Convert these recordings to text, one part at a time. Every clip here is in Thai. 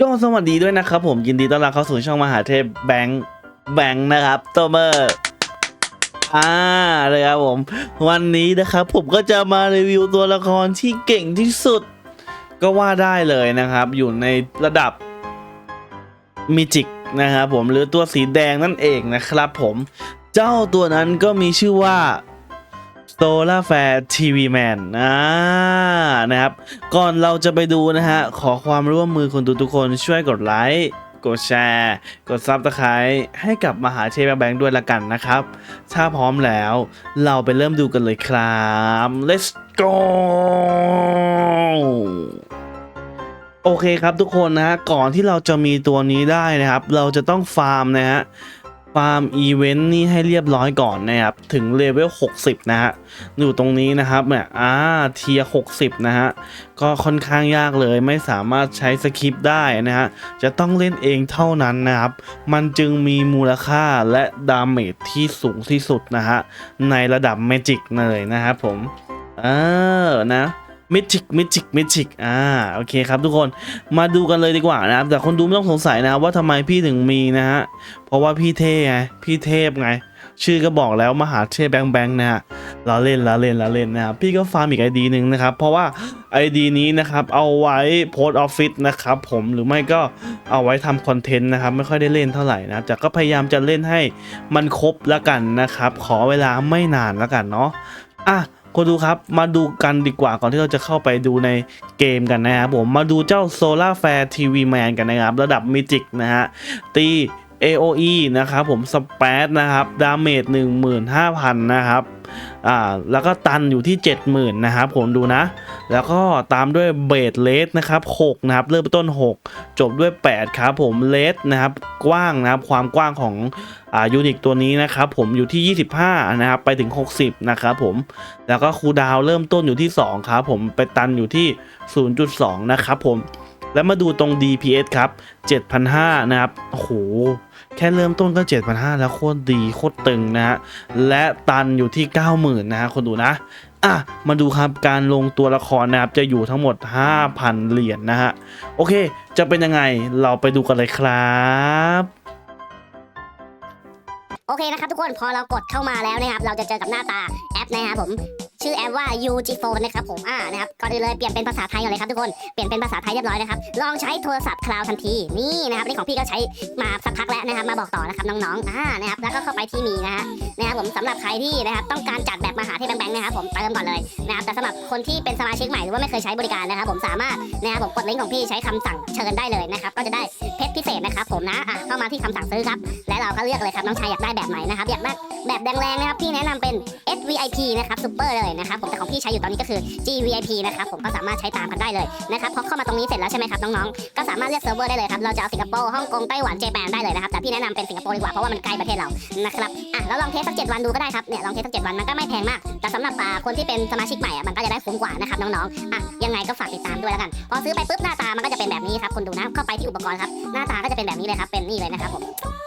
ก็สวัสดีด้วยนะครับผมยินดีต้อนรับเข้าสู่ช่องมหาเทพแบงค์แบงค์นะครับโตเมอร์อ่าเลยครับผม วันนี้นะครับผมก็จะมารีวิวตัวละครที่เก่งที่สุด ก็ว่าได้เลยนะครับ อยู่ในระดับมิจิกนะครับผมหรือตัวสีแดงนั่นเองนะครับผม เจ้าตัวนั้นก็มีชื่อว่า Solar Fair TV Man อ่านะครับ ก่อนเราจะไปดูนะฮะ ขอความร่วมมือคนดูทุกคนช่วยกดไลค์กดแชร์ กดซับสไครต์ให้กับมหาเชฟแบงค์ด้วยละกันนะครับ ถ้าพร้อมแล้วเราไปเริ่มดูกันเลยครับ let's go โอเคครับทุกคนนะฮะ ก่อนที่เราจะมีตัวนี้ได้นะครับ เราจะต้องฟาร์มนะฮะ ฟาร์มอีเวนต์นี่ให้เรียบร้อยก่อนนะครับ ถึงเลเวล 60 นะฮะ อยู่ตรงนี้นะครับเนี่ยอ่าเทีย60 นะฮะ ก็ค่อนข้างยากเลยไม่สามารถใช้สคริปต์ได้นะฮะ จะต้องเล่นเองเท่านั้นนะครับ มันจึงมีมูลค่าและดาเมจที่สูงที่สุดนะฮะ ในระดับเมจิกเลยนะครับผม เออนะ มิจิกมิจิกมิจิกอ่าโอเคครับทุกคนมาดูกันเลยดีกว่านะครับแต่คนดูไม่ต้องสงสัยนะว่าทำไมพี่ถึงมีนะฮะเพราะว่าพี่เท่ไงพี่เทพไง ชื่อก็บอกแล้วมหาเทพแบงแบงนะฮะเราเล่นเราเล่นเราเล่นนะครับพี่ก็ฟาร์มอีกไอดีหนึ่งนะครับเพราะว่าไอดีนี้นะครับเอาไว้โพสออฟฟิศนะครับผมหรือไม่ก็เอาไว้ทำคอนเทนต์นะครับไม่ค่อยได้เล่นเท่าไหร่นะแต่ก็พยายามจะเล่นให้มันครบแล้วกันนะครับขอเวลาไม่นานแล้วกันเนาะอะ คนดูครับมาดูกันดีกว่าก่อนที่เราจะเข้าไปดูในเกมกันนะครับผมมาดูเจ้า Solar Fair TV Man กันนะครับ ระดับมิจิกนะฮะตี AOE นะครับผมสเปซนะครับดาเมจ15,000 นะครับอ่าแล้วก็ตันอยู่ที่ 70,000 นะครับผมดูนะ แล้วก็ตามด้วยเบสเลสนะครับ6นะครับเริ่มต้น 6 จบด้วย 8 ครับผมเลสนะครับกว้างนะครับความกว้างของอ่ายูนิคตัวนี้นะครับผมอยู่ที่ 25 นะครับไปถึง 60 นะครับผมแล้วก็คูลดาวเริ่มต้นอยู่ที่ 2 ครับผมไปตันอยู่ที่ 0.2 นะครับผมแล้วมาดูตรง DPS ครับ 7,500 นะครับ โอ้โห แค่เริ่มต้นก็ 7,500 แล้วโคตรดี โคตรตึงนะฮะ และตันอยู่ที่ 90,000 นะฮะ คนดูนะ อะมาดูครับการลงตัวละครนะครับจะอยู่ทั้งหมด 5,000 เหรียญนนะฮะโอเค จะเป็นยังไงเราไปดูกันเลยครับโอเคนะครับทุกคนพอเรากดเข้ามาแล้วนะครับเราจะเจอกับหน้าตาแอปนะครับผมชื่อแอปว่า UG Phone นะครับผมอ่านะครับก่อนอื่นเลยเปลี่ยนเป็นภาษาไทยก่อนเลยครับทุกคนเปลี่ยนเป็นภาษาไทยเรียบร้อยนะครับลองใช้โทรศัพท์คลาวทันทีนี่นะครับนี่ของพี่ก็ใช้มาสักพักแล้วนะครับมาบอกต่อนะครับน้องๆอ่านะครับแล้วก็เข้าไปที่มีนะฮะนะครับผมสำหรับใครที่นะครับต้องการจัดแบบมหาเทพแบงค์นะครับผมเติมก่อนเลยนะครับแต่สำหรับคนที่เป็นสมาชิกใหม่หรือว่าไม่เคยใช้บริการนะครับผมสามารถนะครับผมกดลิงก์ของพี่ใช้คำสั่งเชิญได้เลยนะครับก็จะได้เพชรพิเศษนะครับผมนะอะเข้ามาที่คำสั่งซื้อครับและเราก็เลือกเลยครับน้องชายอยากได้แบบไหนนะครับอยากได้แบบแดงๆนะครับพี่แนะนำเป็น SVIP นะครับซูเปอร์เลยนะครับผมแต่ของพี่ใช้อยู่ตอนนี้ก็คือ GVIP นะครับผมก็สามารถใช้ตามกันได้เลยนะครับพอเข้ามาตรงนี้เสร็จแล้วใช่ไหมครับน้องๆก็สามารถเลือกเซิร์ฟเวอร์ได้เลยครับเราจะเอาสิงคโปร์ฮ่องกงไต้หวันเจแปนได้เลยนะครับแต่พี่แนะนำเป็นสิงคโปร์ดีกว่าเพราะว่ามันใกล้ประเทศเรานะครับอะแล้วลองเทสสักเจ็ดวันดูก็ได้ครับเนี่ยลองเทสสักเจ็ดวันมันก็ไม่แพงมากแต่สำหรับอ่าคนที่เป็นสมาชิกใหม่อะมันก็จะได้คุ้มกว่านะครับน้องๆอะยังไงก็ฝากติดตามด้วยแล้วกัน พอซื้อไปปุ๊บหน้าตามันก็จะเป็นแบบนี้ครับคุณดูนะเข้าไปที่อุปกรณ์ครับหน้าตาก็จะเป็นแบบนี้เลยครับเป็นนี่เลยนะครับผม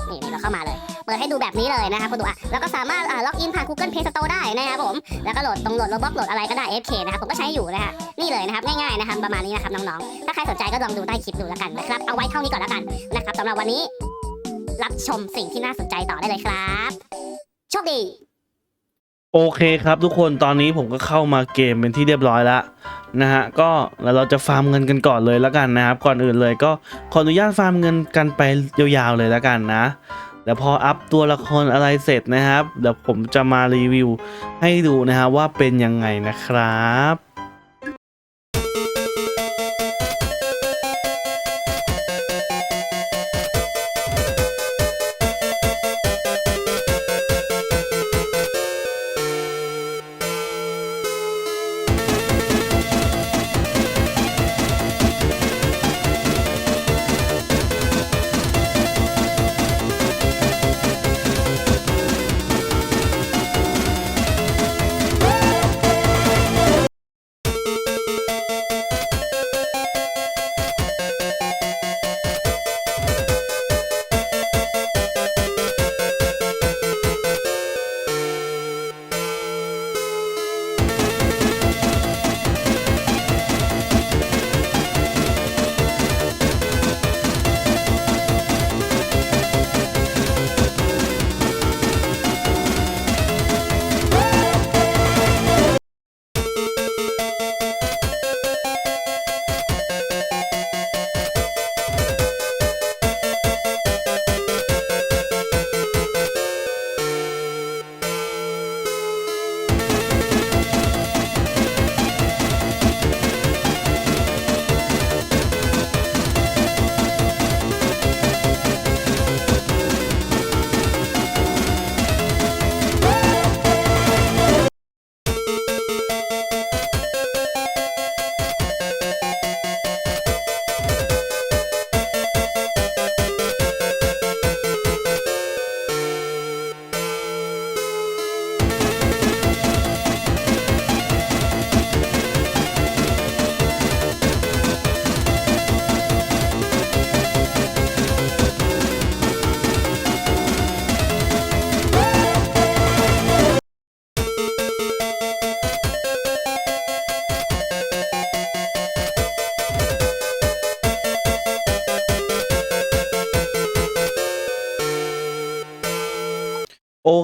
นี่นี่เราเข้ามาเลย เปิดให้ดูแบบนี้เลยนะครับคุณดูอะแล้วก็สามารถล็อกอินผ่าน Google Play Store ได้นะครับผม แล้วก็โหลดตรงโหลดโรบ็อกโหลดอะไรก็ได้ FK นะครับผมก็ใช้อยู่นะฮะนี่เลยนะครับง่ายๆนะครับประมาณนี้นะครับน้องๆ ถ้าใครสนใจก็ลองดูใต้คลิปดูแล้วกันนะครับเอาไว้เท่านี้ก่อนแล้วกันนะครับสำหรับวันนี้ รับชมสิ่งที่น่าสนใจต่อได้เลยครับโชคดี โอเคครับทุกคนตอนนี้ผมก็เข้ามาเกมเป็นที่เรียบร้อยแล้วนะฮะก็แล้วเราจะฟาร์มเงินกันก่อนเลยแล้วกันนะครับ ก่อนอื่นเลยก็ขออนุญาตฟาร์มเงินกันไปยาวๆเลยแล้วกันนะแล้วพออัพตัวละครอะไรเสร็จนะครับเดี๋ยวผมจะมารีวิวให้ดูนะฮะว่าเป็นยังไงนะครับ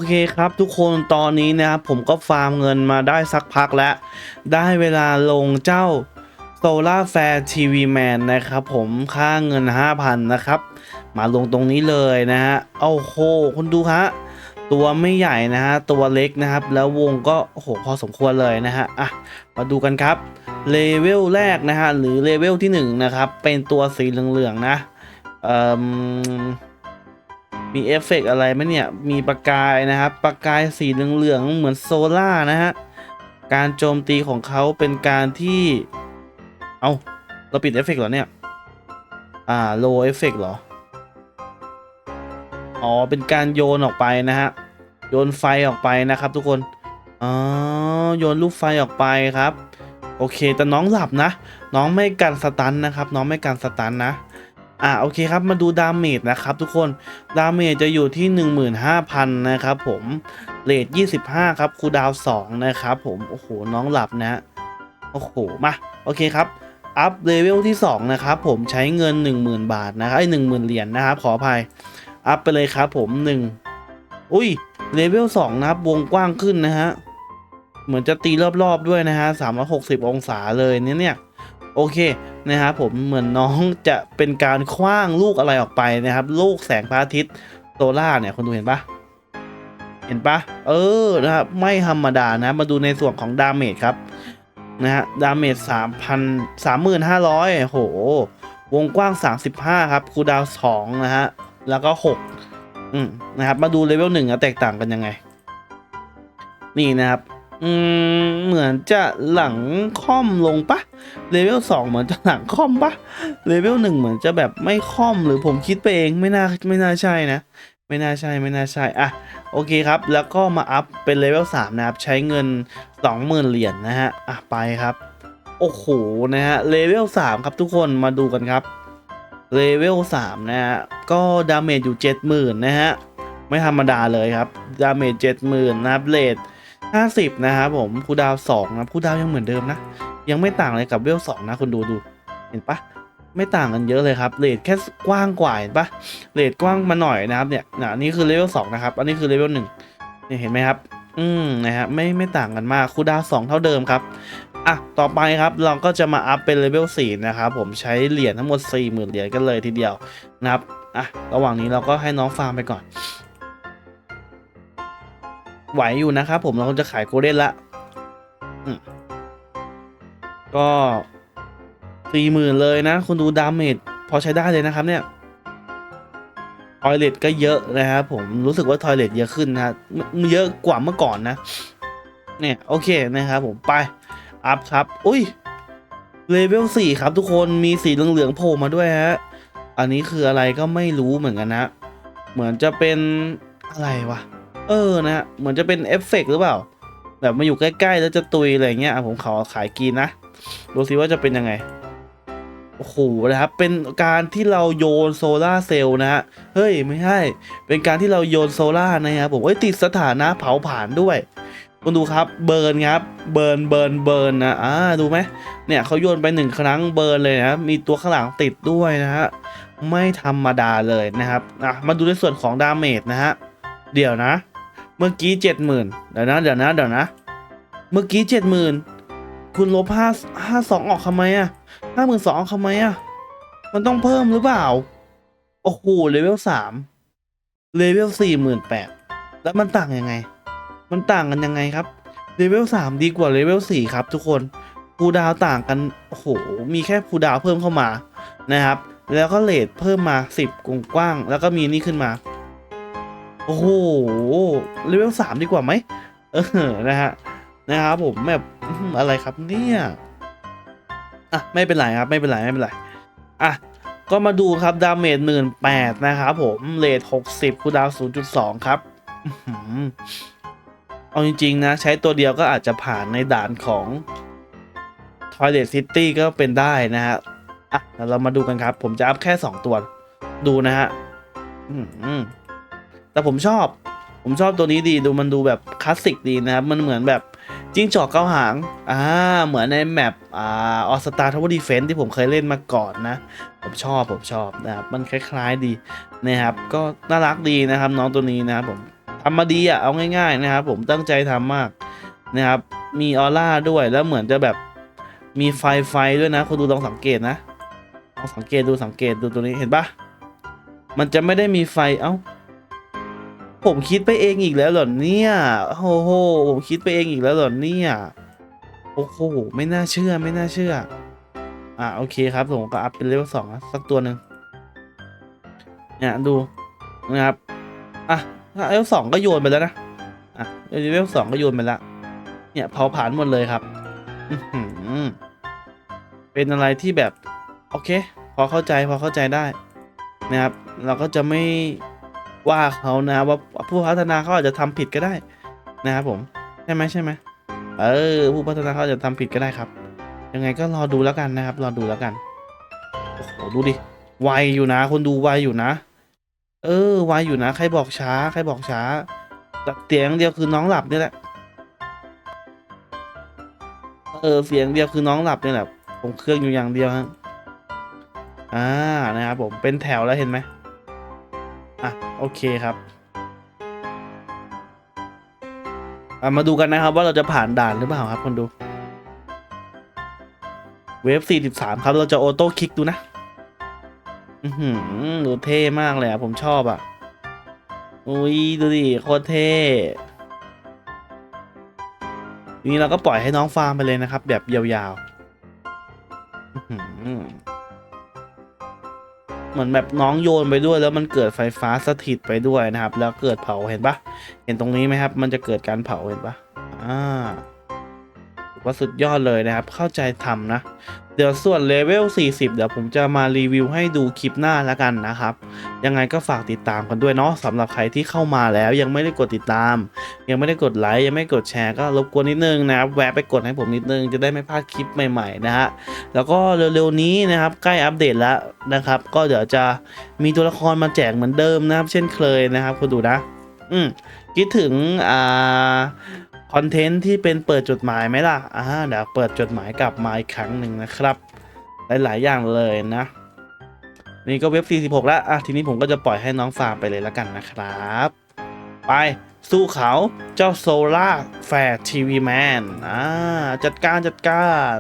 เคครับทุกคนตอนนี้นะครับผมก็ฟาร์มเงินมาได้สักพักแล้ว ได้เวลาลงเจ้า Solar Fair TV Man นะครับผมค่าเงิน 5,000 นะครับ มาลงตรงนี้เลยนะฮะโอ้โหคุณดูฮะตัวไม่ใหญ่นะฮะตัวเล็กนะครับ แล้ววงก็โอ้โหพอสมควรเลยนะฮะอะมาดูกันครับเลเวลแรกนะฮะหรือเลเวลที่1นะครับเป็นตัวสีเหลืองๆนะเอ่อ มีเอฟเฟกต์อะไรไหมเนี่ย มีประกายนะครับ ประกายสีเหลืองๆเหมือนโซล่านะฮะ การโจมตีของเขาเป็นการที่ เอาเราปิดเอฟเฟกต์เหรอเนี่ย อ่าโลเอฟเฟกต์เหรอ อ๋อ เป็นการโยนออกไปนะฮะ โยนไฟออกไปนะครับทุกคน อ๋อ โยนลูกไฟออกไปครับ โอเค แต่น้องหลับนะ น้องไม่กันสตันนะครับ น้องไม่กันสตันนะ อ่าโอเคครับมาดูดาเมจนะครับทุกคนดาเมจจะอยู่ที่ 15,000 นะครับผมเลท25 ครับคูดาว2นะครับผมโอ้โหน้องหลับนะโอ้โหมาโอเคครับอัพเลเวลที่ 2 นะครับผมใช้เงิน 10,000 บาทนะครับไอ้10,000 เหรียญนะครับขออภัยอัพไปเลยครับผม 1 อุ้ยเลเวล2นะครับวงกว้างขึ้นนะฮะเหมือนจะตีรอบๆด้วยนะฮะ360 องศาเลยเนี่ยเนี่ย โอเคนะครับผมเหมือนน้องจะเป็นการคว้างลูกอะไรออกไปนะครับ ลูกแสงพระอาทิตย์โซล่าเนี่ยคนดูเห็นปะเห็นปะเออนะครับไม่ธรรมดานะ มาดูในส่วนของดาเมจครับนะฮะดาเมจสามพันสามหมื่นห้าร้อยโห วงกว้าง35ครับคูดาวน์2นะฮะ แล้วก็6อืมนะครับ มาดูเลเวลหนึ่งอะแตกต่างกันยังไง นี่นะครับ อืม เหมือนจะหลังค่อมลงปะเลเวลสองเหมือนจะหลังค่อมปะเลเวลหนึ่งเหมือนจะแบบไม่ค่อมหรือผมคิดไปเองไม่น่าไม่น่าใช่นะ ไม่น่าใช่ไม่น่าใช่อะโอเคครับ แล้วก็มาอัพเป็นเลเวลสามนะครับ ใช้เงิน20,000เหรียญนนะฮะอะไปครับ โอ้โหนะฮะเลเวลสามครับทุกคนมาดูกันครับเลเวลสามนะฮะก็ดาเมจอยู่70,000นะฮะไม่ธรรมดาเลยครับดาเมจ70,000นะครับเลท 50 นะครับผมคูดาว2นะคูดาวยังเหมือนเดิมนะ ยังไม่ต่างอะไรกับเวลสองนะคุณดูดู เห็นปะไม่ต่างกันเยอะเลยครับเลทแค่กว้างกว่าเห็นปะเลทกว้างมาหน่อยนะครับเนี่ยนะนี่คือเลเวลสองนะครับ อันนี้คือเลเวลหนึ่งเนี่ยเห็นไหมครับ อืมนะฮะไม่ไม่ต่างกันมากคูดาวน์สองเท่าเดิมครับอะต่อไปครับเราก็จะมาอัพเป็นเลเวลสี่นะครับผมใช้เหรียญทั้งหมด 4 0,000เหรียญกันเลยทีเดียวนะครับอะระหว่างนี้เราก็ให้น้องฟาร์มไปก่อน ไหวอยู่นะครับผมเราจะขายโกลเด้นละก็สี่หมื่นเลยนะคุณดูดาเมจพอใช้ได้เลยนะครับเนี่ยทอยเลตก็เยอะนะครับผมรู้สึกว่าทอยเลตเยอะขึ้นนะเยอะกว่าเมื่อก่อนนะ เนี่ยโอเคนะครับผมไป อัพครับ อุ้ยเลเวลสี่ครับทุกคนมีสีเหลืองๆโผล่มาด้วยฮะ อันนี้คืออะไรก็ไม่รู้เหมือนกันนะ เหมือนจะเป็นอะไรวะ เออนะฮะเหมือนจะเป็นเอฟเฟกต์หรือเปล่า แบบมาอยู่ใกล้ๆ แล้วจะตุยอะไรเงี้ยผมขอขายกินนะ ดูสิว่าจะเป็นยังไง โอ้โหนะครับ เป็นการที่เราโยนโซลาร์เซลล์นะฮะ เฮ้ย ไม่ใช่ เป็นการที่เราโยนโซลาร์นะครับผมเอ้ยติดสถานะเผาผลาญด้วยคุณดูครับเบิร์นครับเบิร์นเบิร์นเบิร์นนะอ่าดูไหมเนี่ยเขาโยนไปหนึ่งครั้งเบิร์นเลยนะมีตัวข้างหลังติดด้วยนะฮะไม่ธรรมดาเลยนะครับอะมาดูในส่วนของดาเมจนะฮะเดี๋ยวนะ เมื่อกี้เจ็ดหมื่นเดี๋ยวนะเดี๋ยวนะเดี๋ยวนะ เมื่อกี้เจ็ดหมื่นคุณลบห้าห้าสองออกทำไมอะห้าหมื่นสองออกทำไมอะมันต้องเพิ่มหรือเปล่า โอ้โหเลเวลสามเลเวลสี่หมื่นแปดแล้วมันต่างยังไง มันต่างกันยังไงครับเลเวลสามดีกว่าเลเวลสี่ครับ ทุกคนภูดาวต่างกันโอ้โหมีแค่ภูดาวเพิ่มเข้ามานะครับ แล้วก็เลทเพิ่มมาสิบกว้างๆแล้วก็มีนี่ขึ้นมา โอ้โหเลเวลสามดีกว่าไหมเออนะฮะนะครับผมแบบอะไรครับเนี่ยอะไม่เป็นไรครับไม่เป็นไรไม่เป็นไรอะก็มาดูครับดาเมจหมื่นแปดนะครับผมเลทหกสิบคูดาวศูนย์จุดสองครับเอาจริง ๆ นะ ใช้ตัวเดียวก็อาจจะผ่านในด่านของ Toilet City ก็เป็นได้นะฮะอะเดี๋ยวเรามาดูกันครับ ผมจะอัพแค่ 2 ตัว ดูนะฮะ อืม แต่ผมชอบ ผมชอบตัวนี้ดีดูมันดูแบบคลาสสิกดีนะครับ มันเหมือนแบบจิ้งจอกเก้าหาง อ่า เหมือนในแมปอ่าออสตาทาวเวอร์ดีเฟนที่ผมเคยเล่นมาก่อนนะ ผมชอบผมชอบนะครับ มันคล้ายๆดีนะครับ ก็น่ารักดีนะครับน้องตัวนี้นะครับผมทำมาดีอะเอาง่าย ๆ นะครับ ผมตั้งใจทำมากนะครับ มีออร่าด้วยแล้วเหมือนจะแบบมีไฟไฟด้วยนะคุณดูลองสังเกตนะลองสังเกตดูสังเกตดูตัวนี้เห็นปะมันจะไม่ได้มีไฟ เอ้า ผมคิดไปเองอีกแล้วเหรอเนี่ยโอ้โหผมคิดไปเองอีกแล้วเหรอเนี่ยโอ้โหไม่น่าเชื่อไม่น่าเชื่อ อะโอเคครับผมก็อัพเป็นเลเวลสองสักตัวหนึ่งเนี่ยดูนะครับอะเลเวลสองก็โยนไปแล้วนะอะเลเวลสองก็โยนไปแล้วเนี่ยเผาผลาญหมดเลยครับอื้อหือเป็นอะไรที่แบบ โอเค พอเข้าใจพอเข้าใจได้นะครับ เราก็จะไม่ ว่าเขานะว่าผู้พัฒนาเขาอาจจะทำผิดก็ได้นะครับผมใช่ไหมใช่ไหมเออผู้พัฒนาเขาอาจจะทำผิดก็ได้ครับ ยังไงก็รอดูแล้วกันนะครับ รอดูแล้วกันโอ้โหดูดิไวอยู่นะ คนดูไวอยู่นะ เออไวอยู่นะใครบอกช้า ใครบอกช้าเสียงเดียวคือน้องหลับนี่แหละเออเสียงเดียวคือน้องหลับนี่แหละผมเครื่องอยู่อย่างเดียวฮะอ่านะครับผมเป็นแถวแล้วเห็นไหม โอเคครับมาดูกันนะครับว่าเราจะผ่านด่านหรือเปล่าครับคนดู เวฟ 43 ครับ เราจะออโต้คลิกดูนะ อือหือดูเท่มากเลยอะผมชอบอะอุ้ยดูดิโคตรเท่นี้เราก็ปล่อยให้น้องฟาร์มไปเลยนะครับ แบบยาวๆอือ เหมือนแบบน้องโยนไปด้วย แล้วมันเกิดไฟฟ้าสถิตไปด้วยนะครับ แล้วเกิดเผาเห็นปะเห็นตรงนี้ไหมครับ มันจะเกิดการเผาเห็นปะอ่าว่าสุดยอดเลยนะครับ เข้าใจทำนะ เดี๋ยวส่วนเลเวล 40 เดี๋ยวผมจะมารีวิวให้ดูคลิปหน้าแล้วกันนะครับ ยังไงก็ฝากติดตามกันด้วยเนาะสำหรับใครที่เข้ามาแล้วยังไม่ได้กดติดตาม ยังไม่ได้กดไลค์ยังไม่กดแชร์ก็รบกวนนิดนึงนะครับแวะไปกดให้ผมนิดนึงจะได้ไม่พลาดคลิปใหม่ๆนะฮะแล้วก็เร็วๆนี้นะครับใกล้อัปเดตแล้วนะครับ ก็เดี๋ยวจะมีตัวละครมาแจกเหมือนเดิมนะครับ เช่นเคยนะครับคุณดูนะ อืมคิดถึงอ่า คอนเทนต์ที่เป็นเปิดจดหมายไหมล่ะ อ่า เดี๋ยวเปิดจดหมายกลับมาอีกครั้งหนึ่งนะครับ หลาย ๆ อย่างเลยนะ นี่ก็เว็บ 46 แล้ว อะ ทีนี้ผมก็จะปล่อยให้น้องฟาร์มไปเลยแล้วกันนะครับ ไปสู้เขาเจ้าโซล่าแฟร์ทีวีแมน อ่า จัดการจัดการ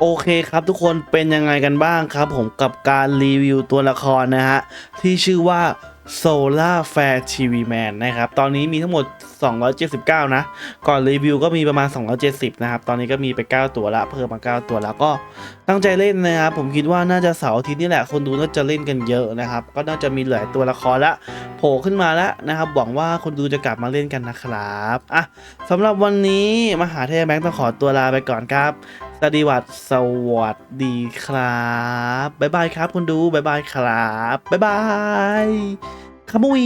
โอเคครับทุกคนเป็นยังไงกันบ้างครับ ผมกับการรีวิวตัวละครนะฮะ ที่ชื่อว่า Solar Fair TV Man นะครับ ตอนนี้มีทั้งหมด 279 นะ ก่อนรีวิวก็มีประมาณ 270 นะครับ ตอนนี้ก็มีไป 9 ตัวละ เพิ่มมา 9 ตัวแล้วก็ตั้งใจเล่นนะครับ ผมคิดว่าน่าจะเสาร์อาทิตย์นี่แหละ คนดูน่าจะเล่นกันเยอะนะครับ ก็น่าจะมีหลายตัวละครละ โผล่ขึ้นมาแล้วนะครับ หวังว่าคนดูจะกลับมาเล่นกันนะครับ อะสำหรับวันนี้มหาเทพแบงค์ต้องขอตัวลาไปก่อนครับ สวัสดีวัดสวัสดีครับบ๊ายบายครับคุณดูบ๊ายบายครับบ๊ายบายขมุย